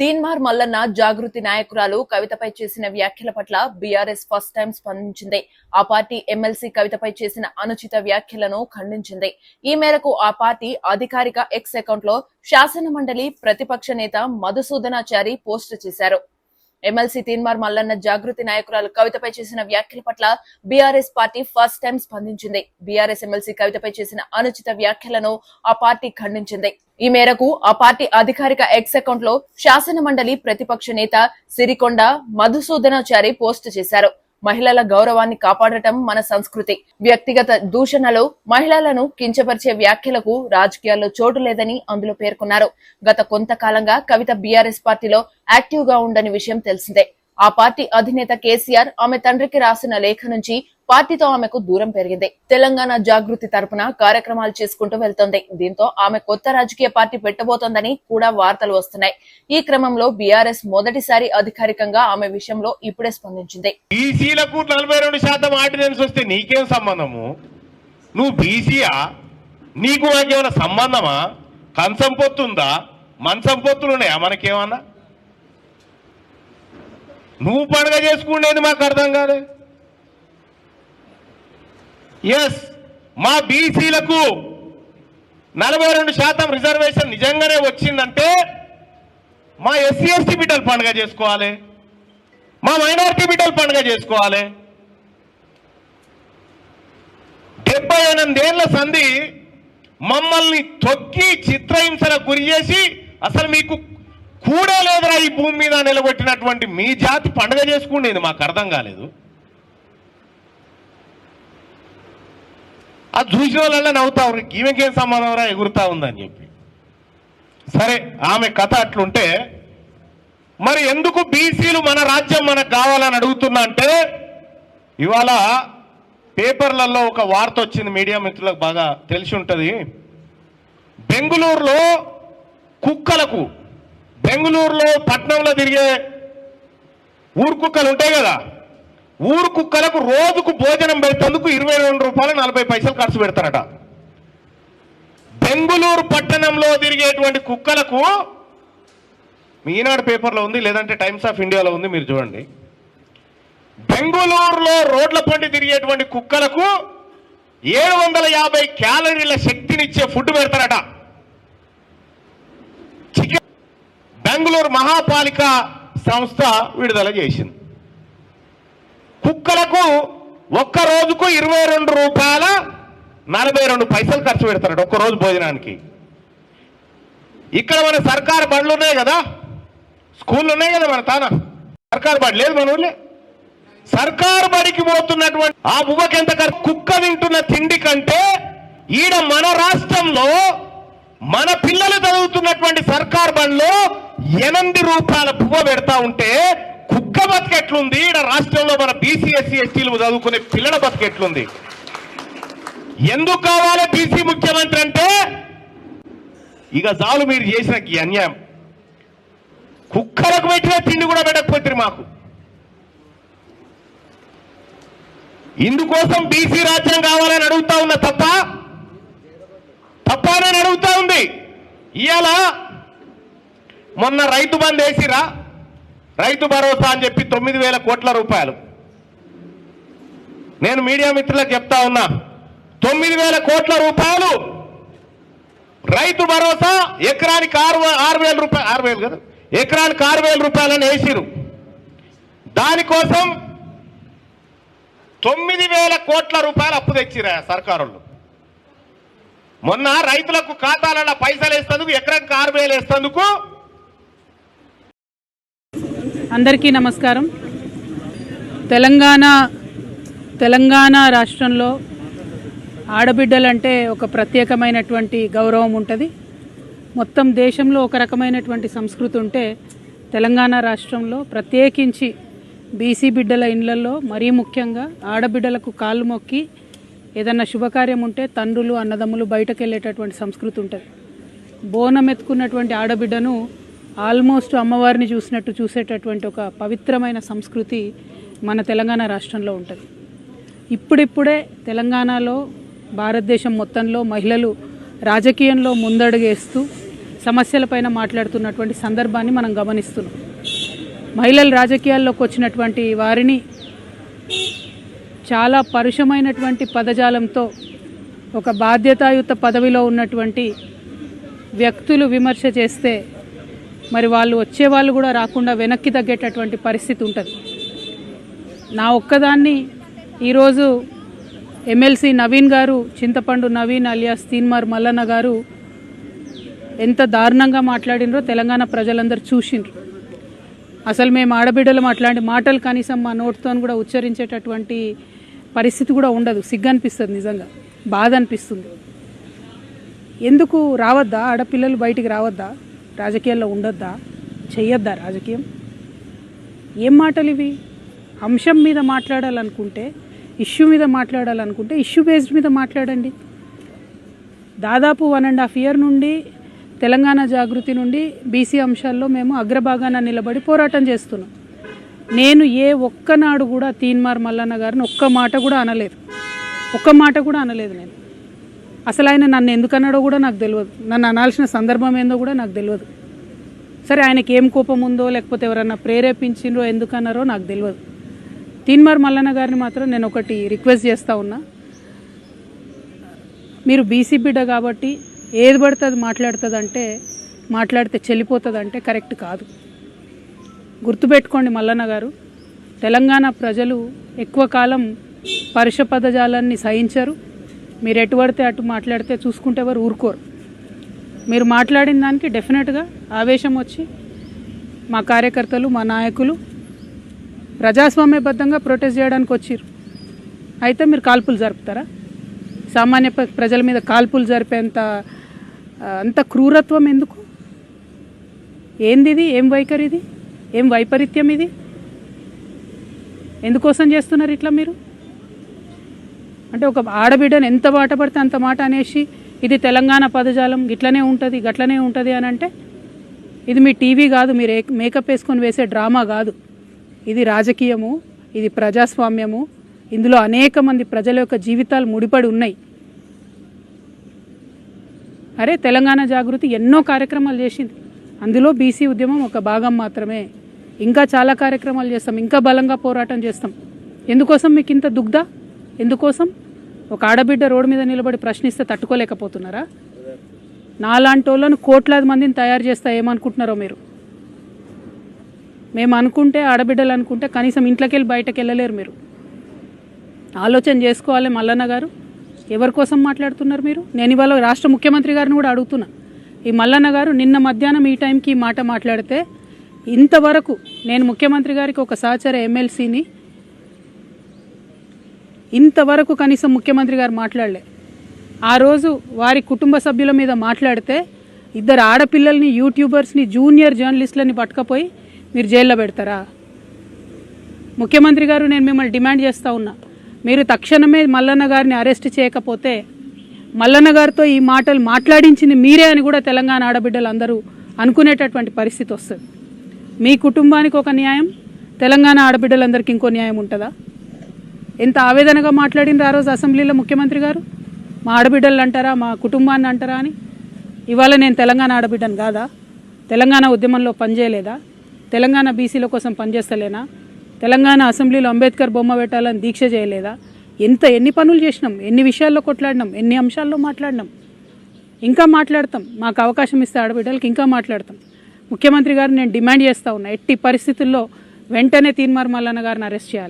తీన్మార్ మల్లన్న జాగృతి నాయకురాలు కవితపై చేసిన వ్యాఖ్యల పట్ల బీఆర్ఎస్ ఫస్ట్ టైం స్పందించింది. ఆ పార్టీ ఎమ్మెల్సీ కవితపై చేసిన అనుచిత వ్యాఖ్యలను ఖండించింది. ఈ మేరకు ఆ పార్టీ అధికారిక ఎక్స్ అకౌంట్లో శాసన మండలి ప్రతిపక్ష నేత మధుసూదనాచారి పోస్ట్ చేశారు. ఎమ్మెల్సీ తీన్మార్ మల్లన్న జాగృతి నాయకురాలు కవితపై చేసిన వ్యాఖ్యల పట్ల బీఆర్ఎస్ పార్టీ ఫస్ట్ టైం స్పందించింది. బీఆర్ఎస్ ఎమ్మెల్సీ కవితపై చేసిన అనుచిత వ్యాఖ్యలను ఆ పార్టీ ఖండించింది. ఈ మేరకు ఆ పార్టీ అధికారిక ఎక్స్ అకౌంట్లో శాసన మండలి ప్రతిపక్ష నేత సిరికొండ మధుసూదనాచారి పోస్ట్ చేశారు. మహిళల గౌరవాన్ని కాపాడటం మన సంస్కృతి. వ్యక్తిగత దూషణలు మహిళలను కించపరిచే వ్యాఖ్యలకు రాజకీయాల్లో చోటు లేదని అందులో పేర్కొన్నారు. గత కొంతకాలంగా కవిత బీఆర్ఎస్ పార్టీలో యాక్టివ్గా ఉండని విషయం తెలిసిందే. ఆ పార్టీ అధినేత కేసీఆర్ ఆమె తండ్రికి రాసిన లేఖ నుంచి పార్టీతో ఆమెకు దూరం పెరిగింది. తెలంగాణ జాగృతి తరపున కార్యక్రమాలు చేసుకుంటూ వెళ్తోంది. దీంతో ఆమె కొత్త రాజకీయ పార్టీ పెట్టబోతోందని కూడా వార్తలు వస్తున్నాయి. ఈ క్రమంలో బీఆర్ఎస్ మొదటిసారి అధికారికంగా ఆమె విషయంలో ఇప్పుడే స్పందించింది. బీసీలకు నలభై రెండు శాతం ఆర్డినెన్స్ వస్తే నీకేం సంబంధము? నువ్వు బీసీయా? నీకు నాకేమైనా సంబంధమా? కంచం పొత్తుందా? మంచం పొత్తులు ఉన్నాయా మనకేమన్నా? నువ్వు పండుగ చేసుకునేది మాకు అర్థం కాలే. ఎస్ మా బీసీలకు నలభై రెండు శాతం రిజర్వేషన్ నిజంగానే వచ్చిందంటే మా ఎస్సీ ఎస్టీ బిడ్డలు పండుగ చేసుకోవాలి. మా మైనారిటీ బిడ్డలు పండుగ చేసుకోవాలి. డెబ్బై ఎనిమిదేళ్ళ సంధి మమ్మల్ని తొక్కి చిత్రహింసలకు గురి చేసి అసలు మీకు కూడా లేదురా ఈ భూమి మీద నిలబెట్టినటువంటి మీ జాతి పండుగ చేసుకునేది మాకు అర్థం కాలేదు. అది చూసిన వాళ్ళ నవ్వుతా ఉన్నారు ఈమెకేం సంబంధం రా ఎగురుతా ఉందని చెప్పి. సరే ఆమె కథ అట్లుంటే మరి ఎందుకు బీసీలు మన రాజ్యం మనకు కావాలని అడుగుతున్నా అంటే ఇవాళ పేపర్లలో ఒక వార్త వచ్చింది మీడియా మిత్రులకు బాగా తెలిసి ఉంటుంది. బెంగుళూరులో కుక్కలకు బెంగళూరులో పట్నంలో తిరిగే ఊరు కుక్కలు ఉంటాయి కదా ఊరు కుక్కలకు రోజుకు భోజనం పెట్టేందుకు ఇరవై రెండు రూపాయలు నలభై పైసలు ఖర్చు పెడతారట. బెంగుళూరు పట్టణంలో తిరిగేటువంటి కుక్కలకు ఈనాడు పేపర్లో ఉంది లేదంటే టైమ్స్ ఆఫ్ ఇండియాలో ఉంది మీరు చూడండి. బెంగుళూరులో రోడ్ల పండి తిరిగేటువంటి కుక్కలకు ఏడు వందల యాభై క్యాలరీల శక్తినిచ్చే ఫుడ్ పెడతారట. బెంగళూరు మహాపాలిక సంస్థ విడుదల చేసింది. కుక్కలకు ఒక్క రోజుకు ఇరవై రెండు రూపాయల నలభై రెండు పైసలు ఖర్చు పెడతారట ఒక్క రోజు భోజనానికి. ఇక్కడ మన సర్కారు బండ్లు ఉన్నాయి కదా స్కూళ్ళు ఉన్నాయి కదా మన తాన? సర్కారు బడి లేదు మన ఊళ్ళే. సర్కారు బడికి పోతున్నటువంటి ఆ బువ్వకి ఎంత ఖర్చు? కుక్క తింటున్న తిండి కంటే ఈడ మన రాష్ట్రంలో మన పిల్లలు చదువుతున్నటువంటి సర్కార్ బండ్లో ఎనిమిది రూపాయల పువ్వ పెడతా ఉంటే కుక్క బతికెట్లుంది? ఈడ రాష్ట్రంలో మన బీసీఎస్సీ ఎస్టీలు చదువుకునే పిల్లల బతికెట్లుంది. ఎందుకు కావాలి బీసీ ముఖ్యమంత్రి అంటే? ఇక చాలు మీరు చేసిన ఈ అన్యాయం. కుక్కలకు పెట్టిన తిండి కూడా పెట్టకపోతే మాకు. ఇందుకోసం బీసీ రాజ్యం కావాలని అడుగుతా ఉన్నా తప్ప? తప్ప అని అడుగుతా ఉంది. ఇవాళ మొన్న రైతు బంద్ వేసిరా? రైతు భరోసా అని చెప్పి తొమ్మిది వేల కోట్ల రూపాయలు. నేను మీడియా మిత్రులకు చెప్తా ఉన్నా తొమ్మిది వేల కోట్ల రూపాయలు. రైతు భరోసా ఎకరానికి ఆరు ఆరు వేల రూపాయలు ఆరు వేలు కదా? ఎకరానికి ఆరు వేల రూపాయలని వేసిరు. దానికోసం తొమ్మిది వేల కోట్ల రూపాయలు అప్పు తెచ్చిరా సర్కారులు. మొన్న రైతులకు ఖాతాలలో పైసలు వేస్తందుకు ఎకరానికి ఆరు వేలు వేస్తందుకు అందరికీ నమస్కారం. తెలంగాణ తెలంగాణ రాష్ట్రంలో ఆడబిడ్డలంటే ఒక ప్రత్యేకమైనటువంటి గౌరవం ఉంటుంది. మొత్తం దేశంలో ఒక రకమైనటువంటి సంస్కృతి ఉంటే తెలంగాణ రాష్ట్రంలో ప్రత్యేకించి బీసీ బిడ్డల ఇండ్లలో మరీ ముఖ్యంగా ఆడబిడ్డలకు కాళ్ళు మొక్కి ఏదన్నా శుభకార్యం ఉంటే తండ్రులు అన్నదమ్ములు బయటకు వెళ్ళేటటువంటి సంస్కృతి ఉంటుంది. బోనం ఎత్తుకున్నటువంటి ఆడబిడ్డను ఆల్మోస్ట్ అమ్మవారిని చూసినట్టు చూసేటటువంటి ఒక పవిత్రమైన సంస్కృతి మన తెలంగాణ రాష్ట్రంలో ఉంటుంది. ఇప్పుడిప్పుడే తెలంగాణలో భారతదేశం మొత్తంలో మహిళలు రాజకీయంలో ముందడుగేస్తూ సమస్యలపైన మాట్లాడుతున్నటువంటి సందర్భాన్ని మనం గమనిస్తున్నాం. మహిళలు రాజకీయాల్లోకి వచ్చినటువంటి వారిని చాలా పరుషమైనటువంటి పదజాలంతో ఒక బాధ్యతాయుత పదవిలో ఉన్నటువంటి వ్యక్తులు విమర్శ చేస్తే మరి వాళ్ళు వచ్చే వాళ్ళు కూడా రాకుండా వెనక్కి తగ్గేటటువంటి పరిస్థితి ఉంటుంది. నా ఒక్కదాన్ని ఈరోజు ఎమ్మెల్సీ నవీన్ గారు చింతపండు నవీన్ అలియాస్ తీన్మార్ మల్లన్న గారు ఎంత దారుణంగా మాట్లాడినరో తెలంగాణ ప్రజలందరూ చూసిండ్రు. అసలు మేము ఆడబిడ్డలు అట్లాంటి మాటలు కనీసం మా నోటితో కూడా ఉచ్చరించేటటువంటి పరిస్థితి కూడా ఉండదు. సిగ్గు అనిపిస్తుంది నిజంగా. బాధ అనిపిస్తుంది ఎందుకు రావద్దా? ఆడపిల్లలు బయటికి రావద్దా? రాజకీయాల్లో ఉండొద్దా? చెయ్యొద్దా రాజకీయం? ఏం మాటలు ఇవి? అంశం మీద మాట్లాడాలనుకుంటే ఇష్యూ మీద మాట్లాడాలనుకుంటే ఇష్యూ బేస్డ్ మీద మాట్లాడండి. దాదాపు వన్ అండ్ హాఫ్ ఇయర్ నుండి తెలంగాణ జాగృతి నుండి బీసీ అంశాల్లో మేము అగ్రభాగాన నిలబడి పోరాటం చేస్తున్నాం. నేను ఏ ఒక్కనాడు కూడా తీన్మార్ మల్లన్న గారిని ఒక్క మాట కూడా అనలేదు. ఒక్క మాట కూడా అనలేదు నేను. అసలు ఆయన నన్ను ఎందుకు అన్నాడో కూడా నాకు తెలియదు. నన్ను అనాల్సిన సందర్భం ఏందో కూడా నాకు తెలియదు. సరే ఆయనకి ఏం కోపం ఉందో లేకపోతే ఎవరన్నా ప్రేరేపించిండ్రో ఎందుకన్నారో నాకు తెలియదు. తీన్మార్ మల్లన్న గారిని మాత్రం నేను ఒకటి రిక్వెస్ట్ చేస్తూ ఉన్నా. మీరు బీసీ బిడ్డ కాబట్టి ఏది పడితే అది మాట్లాడుతుందంటే మాట్లాడితే చెల్లిపోతుందంటే కరెక్ట్ కాదు. గుర్తుపెట్టుకోండి మల్లన్న గారు తెలంగాణ ప్రజలు ఎక్కువ కాలం పరుష పదజాలాన్ని సహించరు. మీరు ఎటు పడితే అటు మాట్లాడితే చూసుకుంటే ఎవరు ఊరుకోరు. మీరు మాట్లాడిన దానికి డెఫినెట్గా ఆవేశం వచ్చి మా కార్యకర్తలు మా నాయకులు ప్రజాస్వామ్యబద్ధంగా ప్రొటెస్ట్ చేయడానికి వచ్చిర్రు అయితే మీరు కాల్పులు జరుపుతారా? సామాన్య ప్ర- ప్రజల మీద కాల్పులు జరిపేంత అంత క్రూరత్వం ఎందుకు? ఏంది ఇది ఏం వైఖరి ఇది ఏం వైపరీత్యం ఇది? ఎందుకోసం చేస్తున్నారు ఇట్లా మీరు? అంటే ఒక ఆడబిడ్డను ఎంత మాట పడితే అంత మాట అనేసి ఇది తెలంగాణ పదజాలం ఇట్లనే ఉంటుంది గట్లనే ఉంటుంది అని అంటే ఇది మీ టీవీ కాదు మీరు మేకప్ వేసుకొని వేసే డ్రామా కాదు. ఇది రాజకీయము ఇది ప్రజాస్వామ్యము. ఇందులో అనేక మంది ప్రజల యొక్క జీవితాలు ముడిపడి ఉన్నాయి. అరే తెలంగాణ జాగృతి ఎన్నో కార్యక్రమాలు చేసింది. అందులో బీసీ ఉద్యమం ఒక భాగం మాత్రమే. ఇంకా చాలా కార్యక్రమాలు చేస్తాం ఇంకా బలంగా పోరాటం చేస్తాం. ఎందుకోసం మీకు ఇంత దుగ్ధ? ఎందుకోసం? ఒక ఆడబిడ్డ రోడ్డు మీద నిలబడి ప్రశ్నిస్తే తట్టుకోలేకపోతున్నారా? నాలాంటి వాళ్ళను కోట్లాది మందిని తయారు చేస్తా ఏమనుకుంటున్నారో మీరు? మేము అనుకుంటే ఆడబిడ్డలు అనుకుంటే కనీసం ఇంట్లోకి వెళ్ళి బయటకు వెళ్ళలేరు మీరు. ఆలోచన చేసుకోవాలి మల్లన్న గారు. ఎవరి కోసం మాట్లాడుతున్నారు మీరు? నేను ఇవాళ రాష్ట్ర ముఖ్యమంత్రి గారిని కూడా అడుగుతున్నా. ఈ మల్లన్న గారు నిన్న మధ్యాహ్నం ఈ టైంకి ఈ మాట మాట్లాడితే ఇంతవరకు నేను ముఖ్యమంత్రి గారికి ఒక సహచర ఎమ్మెల్సీని ఇంతవరకు కనీసం ముఖ్యమంత్రి గారు మాట్లాడలే. ఆ రోజు వారి కుటుంబ సభ్యుల మీద మాట్లాడితే ఇద్దరు ఆడపిల్లల్ని యూట్యూబర్స్ని జూనియర్ జర్నలిస్టులని పట్టుకపోయి మీరు జైల్లో పెడతారా? ముఖ్యమంత్రి గారు నేను మిమ్మల్ని డిమాండ్ చేస్తూ ఉన్నా. మీరు తక్షణమే మల్లన్న గారిని అరెస్ట్ చేయకపోతే మల్లన్న గారితో ఈ మాటలు మాట్లాడించింది మీరే అని కూడా తెలంగాణ ఆడబిడ్డలు అందరూ అనుకునేటటువంటి పరిస్థితి వస్తుంది. మీ కుటుంబానికి ఒక న్యాయం తెలంగాణ ఆడబిడ్డలందరికీ ఇంకో న్యాయం ఉంటుందా? ఎంత ఆవేదనగా మాట్లాడిండ్రు ఆ రోజు అసెంబ్లీలో ముఖ్యమంత్రి గారు? మా ఆడబిడ్డలు అంటారా? మా కుటుంబాన్ని అంటారా అని? ఇవాళ నేను తెలంగాణ ఆడబిడ్డను కాదా? తెలంగాణ ఉద్యమంలో పనిచేయలేదా? తెలంగాణ బీసీల కోసం పనిచేస్తలేనా? తెలంగాణ అసెంబ్లీలో అంబేద్కర్ బొమ్మ పెట్టాలని దీక్ష చేయలేదా? ఎంత ఎన్ని పనులు చేసినాం? ఎన్ని విషయాల్లో కొట్లాడినాం? ఎన్ని అంశాల్లో మాట్లాడినాం? ఇంకా మాట్లాడతాం. మాకు అవకాశం ఇస్తే ఆడబిడ్డలకి ఇంకా మాట్లాడతాం. ముఖ్యమంత్రి గారు నేను డిమాండ్ చేస్తా ఉన్నా ఎట్టి పరిస్థితుల్లో వెంటనే తీన్మార్ మల్లన్న గారిని అరెస్ట్ చేయాలి.